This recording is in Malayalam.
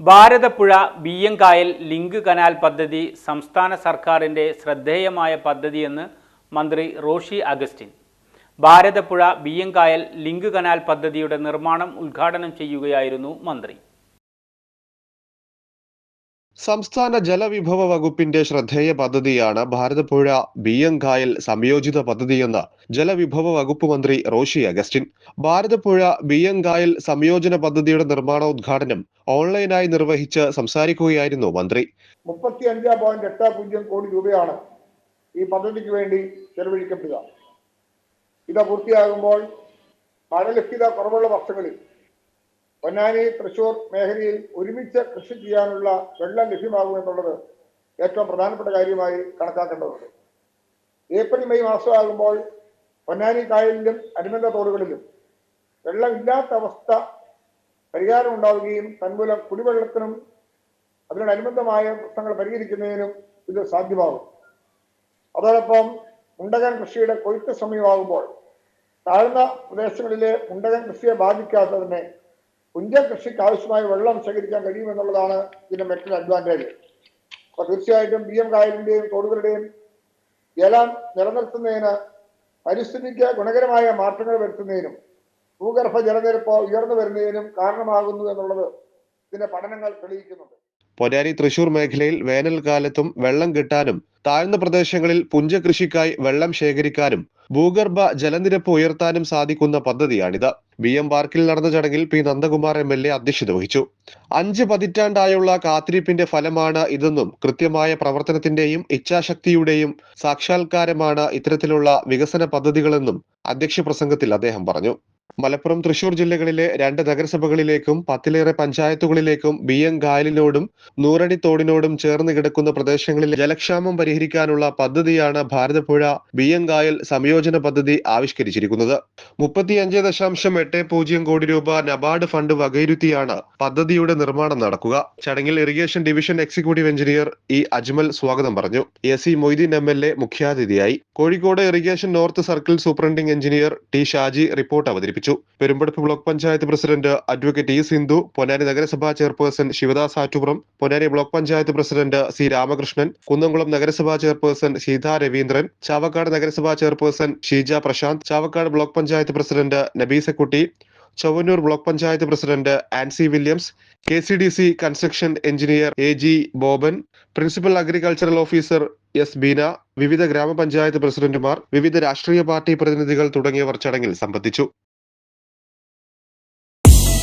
ഭാരതപ്പുഴ ബിയ്യങ്കായൽ ലിങ്ക് കനാൽ പദ്ധതി സംസ്ഥാന സർക്കാരിന്റെ ശ്രദ്ധേയമായ പദ്ധതിയെന്ന് മന്ത്രി റോഷി അഗസ്റ്റിൻ. ഭാരതപ്പുഴ ബിയ്യങ്കായൽ ലിങ്ക് കനാൽ പദ്ധതിയുടെ നിർമ്മാണം ഉദ്ഘാടനം ചെയ്യുകയായിരുന്നു മന്ത്രി. സംസ്ഥാന ജലവിഭവ വകുപ്പിന്റെ ശ്രദ്ധേയ പദ്ധതിയാണ് ഭാരതപ്പുഴ ബിയ്യങ്കായൽ സംയോജിത പദ്ധതിയെന്ന് ജലവിഭവ വകുപ്പ് മന്ത്രി റോഷി അഗസ്റ്റിൻ. ഭാരതപ്പുഴ ബിയ്യങ്കായൽ സംയോജന പദ്ധതിയുടെ നിർമ്മാണോദ്ഘാടനം ഓൺലൈനായി നിർവഹിച്ച് സംസാരിക്കുകയായിരുന്നു മന്ത്രി. മുപ്പത്തി അഞ്ച് പോയിന്റ് എട്ട് പൂജ്യം കോടി രൂപയാണ് ഈ പദ്ധതിക്ക് വേണ്ടി ചെലവഴിക്കപ്പെടുക. ഇത് പൂർത്തിയാകുമ്പോൾ മഴ ലഭ്യത കുറവുള്ള വർഷങ്ങളിൽ പൊന്നാനി തൃശൂർ മേഖലയിൽ ഒരുമിച്ച് കൃഷി ചെയ്യാനുള്ള വെള്ളം ലഭ്യമാകുമെന്നുള്ളത് ഏറ്റവും പ്രധാനപ്പെട്ട കാര്യമായി കണക്കാക്കേണ്ടതുണ്ട്. ഏപ്രിൽ മെയ് മാസമാകുമ്പോൾ പൊന്നാനി കായലിലും അനുബന്ധ തോടുകളിലും വെള്ളമില്ലാത്ത അവസ്ഥ പരിഹാരം ഉണ്ടാവുകയും തന്മൂലം കുടിവെള്ളത്തിനും അതിനോടനുബന്ധമായ പ്രശ്നങ്ങൾ പരിഹരിക്കുന്നതിനും ഇത് സാധ്യമാകും. അതോടൊപ്പം മുണ്ടകൻ കൃഷിയുടെ കൊയ്ത്ത് സമയമാകുമ്പോൾ താഴ്ന്ന പ്രദേശങ്ങളിലെ മുണ്ടകൻ കൃഷിയെ ബാധിക്കാത്തതിനെ പുഞ്ച കൃഷിക്ക് ആവശ്യമായ വെള്ളം ശേഖരിക്കാൻ കഴിയുമെന്നുള്ളതാണ് ഇതിന്റെ മറ്റൊരു അഡ്വാന്റേജ്. അപ്പൊ തീർച്ചയായിട്ടും ബി എം കായലിന്റെയും തോടുകളുടെയും ജലം നിലനിർത്തുന്നതിന് പരിസ്ഥിതിക്ക് ഗുണകരമായ മാറ്റങ്ങൾ വരുത്തുന്നതിനും ഭൂഗർഭ ജലനിരപ്പ് ഉയർന്നു വരുന്നതിനും കാരണമാകുന്നു എന്നുള്ളത് ഇതിന്റെ പഠനങ്ങൾ തെളിയിക്കുന്നുണ്ട്. പൊന്നാനി തൃശൂർ മേഖലയിൽ വേനൽക്കാലത്തും വെള്ളം കിട്ടാനും താഴ്ന്ന പ്രദേശങ്ങളിൽ പുഞ്ചകൃഷിക്കായി വെള്ളം ശേഖരിക്കാനും ഭൂഗർഭ ജലനിരപ്പ് ഉയർത്താനും സാധിക്കുന്ന പദ്ധതിയാണിത്. ബി എം പാർക്കിൽ നടന്ന ചടങ്ങിൽ P Nandakumar M L A അധ്യക്ഷത വഹിച്ചു. അഞ്ച് പതിറ്റാണ്ടായുള്ള കാത്തിരിപ്പിന്റെ ഫലമാണ് ഇതെന്നും കൃത്യമായ പ്രവർത്തനത്തിന്റെയും ഇച്ഛാശക്തിയുടെയും സാക്ഷാത്കാരമാണ് ഇത്തരത്തിലുള്ള വികസന പദ്ധതികളെന്നും അധ്യക്ഷ പ്രസംഗത്തിൽ അദ്ദേഹം പറഞ്ഞു. മലപ്പുറം തൃശൂർ ജില്ലകളിലെ രണ്ട് നഗരസഭകളിലേക്കും പത്തിലേറെ പഞ്ചായത്തുകളിലേക്കും ബി എം കായലിനോടും നൂറടി തോടിനോടും ചേർന്ന് കിടക്കുന്ന പ്രദേശങ്ങളിലെ ജലക്ഷാമം പരിഹരിക്കാനുള്ള പദ്ധതിയാണ് ഭാരതപ്പുഴ ബി എം കായൽ സംയോജന പദ്ധതി ആവിഷ്കരിച്ചിരിക്കുന്നത്. മുപ്പത്തിയഞ്ച് ദശാംശം എട്ട് പൂജ്യം കോടി രൂപ നബാർഡ് ഫണ്ട് വകയിരുത്തിയാണ് പദ്ധതിയുടെ നിർമ്മാണം നടക്കുക. ചടങ്ങിൽ irrigation division executive engineer E Ajmal സ്വാഗതം പറഞ്ഞു. A C Moideen M L A മുഖ്യാതിഥിയായി. Kozhikode irrigation north circle superintending engineer T Shaji report അവതരിപ്പിച്ചു. Perumpadappu block panchayat president advocate E Sindhu Ponnani നഗരസഭാ chairperson Sivadas Attupuram Ponnani block panchayat president C Ramakrishnan Kunnamkulam നഗരസഭാ ചെയർപേഴ്സൺ സീത രവീന്ദ്രൻ ചാവക്കാട് നഗരസഭാ chairperson Sheeja Prashanth Chavakkad block panchayat president Nabeesakutty Chowwannur block panchayat president Ancy Williams K C D C construction engineer A G Boban principal agricultural officer S Beena വിവിധ ഗ്രാമപഞ്ചായത്ത് പ്രസിഡന്റുമാർ വിവിധ രാഷ്ട്രീയ പാർട്ടി പ്രതിനിധികൾ തുടങ്ങിയവർ ചടങ്ങിൽ സംബന്ധിച്ചു.